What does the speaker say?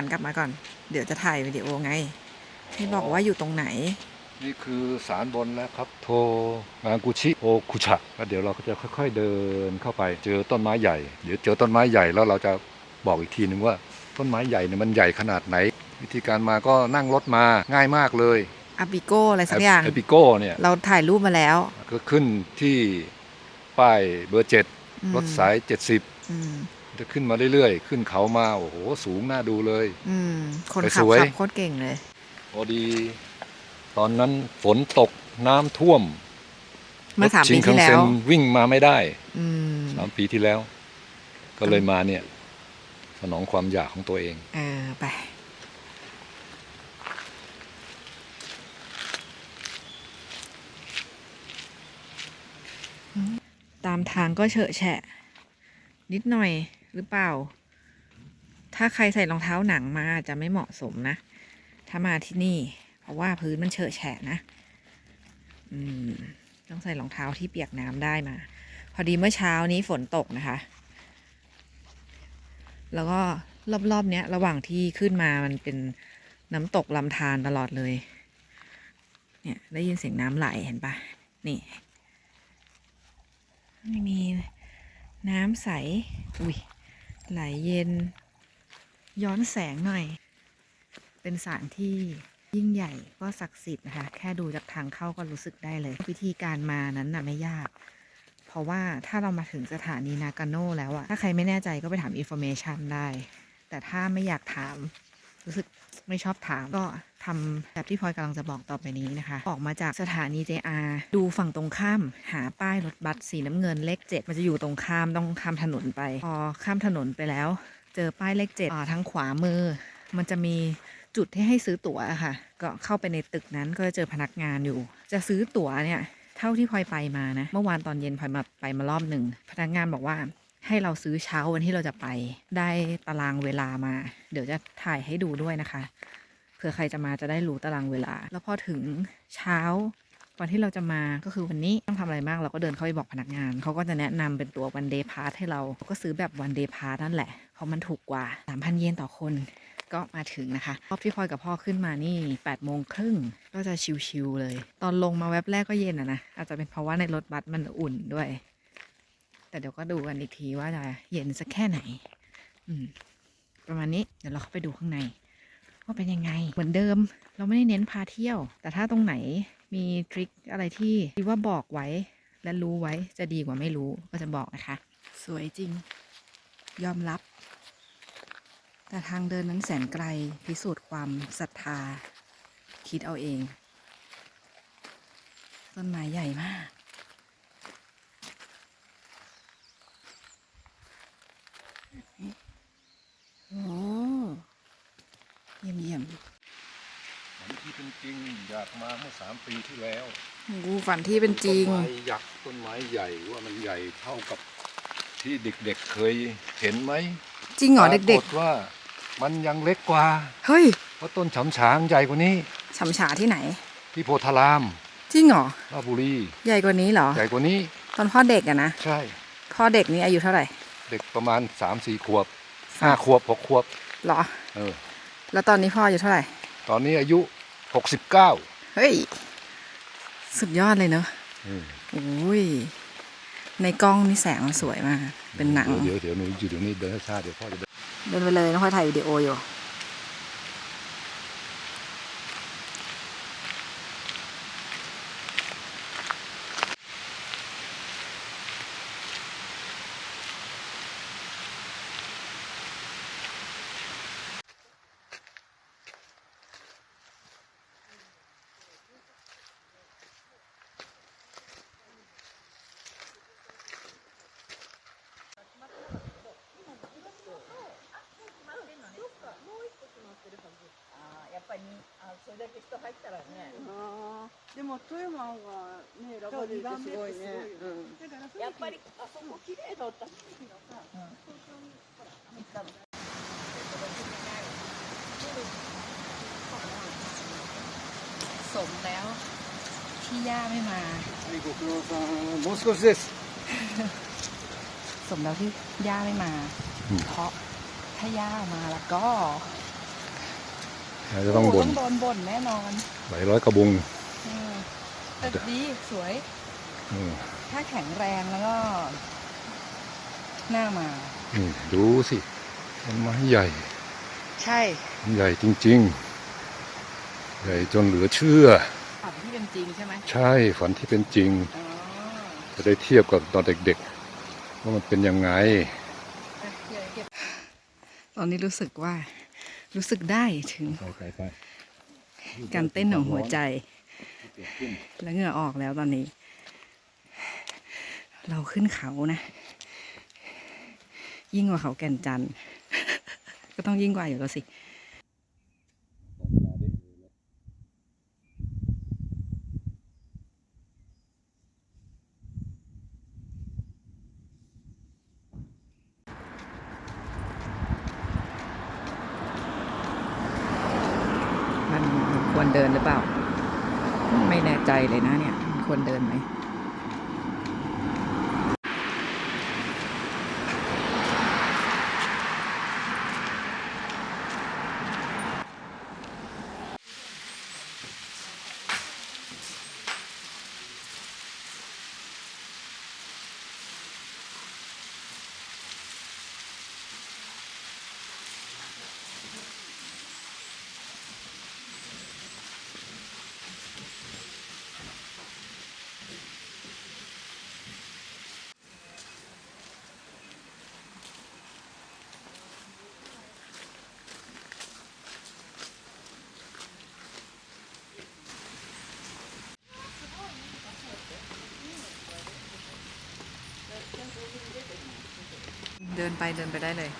หันกลับมาก่อน เดี๋ยวจะถ่ายวิดีโอไง ให้บอกว่าอยู่ตรงไหน นี่คือสารบนแล้วครับ โทงานกุชิโอคุชะแล้วเดี๋ยวเราก็จะค่อย ๆเดินเข้าไป เจอต้นไม้ใหญ่ เดี๋ยวเจอต้นไม้ใหญ่แล้วเราจะบอกอีกทีนึงว่า ต้นไม้ใหญ่เนี่ยมันใหญ่ขนาดไหน วิธีการมาก็นั่งรถมาง่ายมากเลยอาบิโก้อะไรสักอย่างเอปิโก้เนี่ย เราถ่ายรูปมาแล้ว ก็ขึ้นที่ป้ายเบอร์เจ็ดอืมรถสาย70อืม จะขึ้นมาเรื่อยๆ ขึ้นเขามาโอ้โหสูงน่าดูเลย อืม คนไปขับสวยขับโคตรเก่งเลยพอดี ตอนนั้นฝนตกน้ำท่วมเมื่อสามรถชิปีนคัที่นแล้เซ็วนวิ่งมาไม่ได้อืมสามปีที่แล้ว ก็เลยมาเนี่ย สนองความอยากของตัวเอง เออไปตามทางก็เฉอะแฉะ นิดหน่อย หรือเปล่า ถ้าใครใส่รองเท้าหนังมาจจะไม่เหมาะสมนะ ถ้ามาที่นี่ เพราะว่าพื้นมันเฉอะแฉะนะ อืม ต้องใส่รองเท้าที่เปียกน้ำได้มา พอดีเมื่อเช้านี้ฝนตกนะคะ แล้วก็รอบๆเนี้ยระหว่างที่ขึ้นมามันเป็นน้ำตกลำธารตลอดเลย เนี่ยได้ยินเสียงน้ำไหลเห็นปะนี่ไม่มีน้ำใส อุ้ย ไหลเย็น ย้อนแสงหน่อย เป็นสถานที่ยิ่งใหญ่ก็ศักดิ์สิทธิ์นะคะ แค่ดูจากทางเข้าก็รู้สึกได้เลย วิธีการมานั้นน่ะไม่ยาก เพราะว่าถ้าเรามาถึงสถานีนากาโน่แล้วอะถ้าใครไม่แน่ใจก็ไปถามอินโฟเมชันได้ แต่ถ้าไม่อยากถาม รู้สึกไม่ชอบถามก็ทำแบบที่พลอยกำลังจะบอกต่อไปนี้นะคะ ออกมาจากสถานี JR ดูฝั่งตรงข้าม หาป้ายรถบัสสีน้ำเงินเลขเจ็ดมันจะอยู่ตรงข้ามต้องข้ามถนนไป พอข้ามถนนไปแล้ว เจอป้ายเลขเจ็ดอ่าทางขวามือ มันจะมีจุดที่ให้ซื้อตั๋วะค่ะ ก็เข้าไปในตึกนั้นก็จะเจอพนักงานอยู่ จะซื้อตั๋วเนี่ยเท่าที่พลอยไปมานะ เมื่อวานตอนเย็นพลอยมาไปมารอบหนึ่ง พนักงานบอกว่า ให้เราซื้อเช้าวันที่เราจะไป ได้ตารางเวลามา เดี๋ยวจะถ่ายให้ดูด้วยนะคะ เผื่อใครจะมาจะได้รู้ตารางเวลา แล้วพอถึงเช้าวันที่เราจะมาก็คือวันนี้ต้องทำอะไรมากเราก็เดินเข้าไปบอกพนักงาน เขาก็จะแนะนำเป็นตัววันเดย์พาสให้เรา ก็ซื้อแบบวันเดย์พาสนั่นแหละ เพราะมันถูกกว่า 3,000 เยนต่อคนก็มาถึงนะคะรอบที่พลอยกับพ่อขึ้นมานี่8โมงครึ่งก็จะชิวๆเลย ตอนลงมาแว็บแรกก็เย็นอะนะอาจจะเป็นเพราะว่าในรถบัสมันอุ่นด้วย แต่เดี๋ยวก็ดูกันอีกทีว่าจะเย็นสักแค่ไหน อืม ประมาณนี้เดี๋ยวเราเข้าไปดูข้างในว่าเป็นยังไง เหมือนเดิม เราไม่ได้เน้นพาเที่ยว แต่ถ้าตรงไหนมีทริคอะไรที่คิดว่าบอกไว้และรู้ไว้จะดีกว่าไม่รู้ก็จะบอกนะคะ สวยจริง ยอมรับ แต่ทางเดินนั้นแสนไกลพิสูจน์ความศรัทธา คิดเอาเอง ต้นไม้ใหญ่มาก โอ้เยี่ยมเยี่ยม ฝันที่เป็นจริงอยาก มาเมื่อสามปีที่แล้วกูฝันที่เป็นจริง ต้นไม้ยักษ์ต้นไม้ใหญ่ว่ามันใหญ่เท่ากับที่เด็กๆเคยเห็นไหมจริงเหรอปาเด็กฏว่ามันยังเล็กกว่า ๆ เฮ้ยเพราะต้นฉำฉางใหญ่กว่านี้ ฉำฉาที่ไหน ที่โพธารามจริงเหรอ ราชบุรี ใหญ่กว่านี้เหรอ ใหญ่กว่านี้ตอนพ่อเด็กอะนะ ใช่ พ่อเด็กนี้อายุเท่าไหร่เด็กประมาณสามสี่ขวบห้าขวบหกขวบเหรอ เออ แล้วตอนนี้พ่ออายุเท่าไหร่ ตอนนี้อายุหกสิบเก้า เฮ้ย สุดยอดเลยเนอะโอ้ย ในกล้องนี่แสงมันสวยมาก เป็นหนัง เดี๋ยวเดี๋ยวหนูอยู่ตรงนี้เดินช้าๆเดี๋ยวพ่อจะเดินเดินไปเลยน้องพลอยถ่ายวิดีโออยู่ それだけ人入ったらねあーでも富山がね選ばれるってすごいね。うんやっぱりあそこ綺麗だったし、สมแล้วที่ย่าไม่มา はいご苦労さんもう少しです สมแล้วที่ย่าไม่มา อืม เพราะถ้าย่ามาแล้วก็ อาจจะต้องบนโโหโดนบ่นแน่นอนหลายร้อยกระบุงเออแต่ดีสวย อืมถ้าแข็งแรงแล้วก็หน้ามา นี่ดูสิต้นไม้ใหญ่ใช่ใหญ่จริง ๆ ใหญ่จนเหลือเชื่อ ฝันที่เป็นจริงใช่ไหมใช่ฝันที่เป็นจริง อ๋อจะได้เทียบกับตอนเด็กๆว่ามันเป็นยังไง อะเดี๋ยวเก็บตอนนี้รู้สึกว่า รู้สึกได้ถึงใส่ใส่ไปการเต้นของหัวใจ แล้วเหงื่อออกแล้วตอนนี้ เราขึ้นเขานะ ยิ่งกว่าเขาแก่นจันทร์ก็ต้องยิ่งกว่าอยู่แล้วสิ มันควร เดินหรือเปล่า ไม่แน่ใจเลยนะเนี่ยมันควรเดินไหม เดินไปเดินไปได้เลย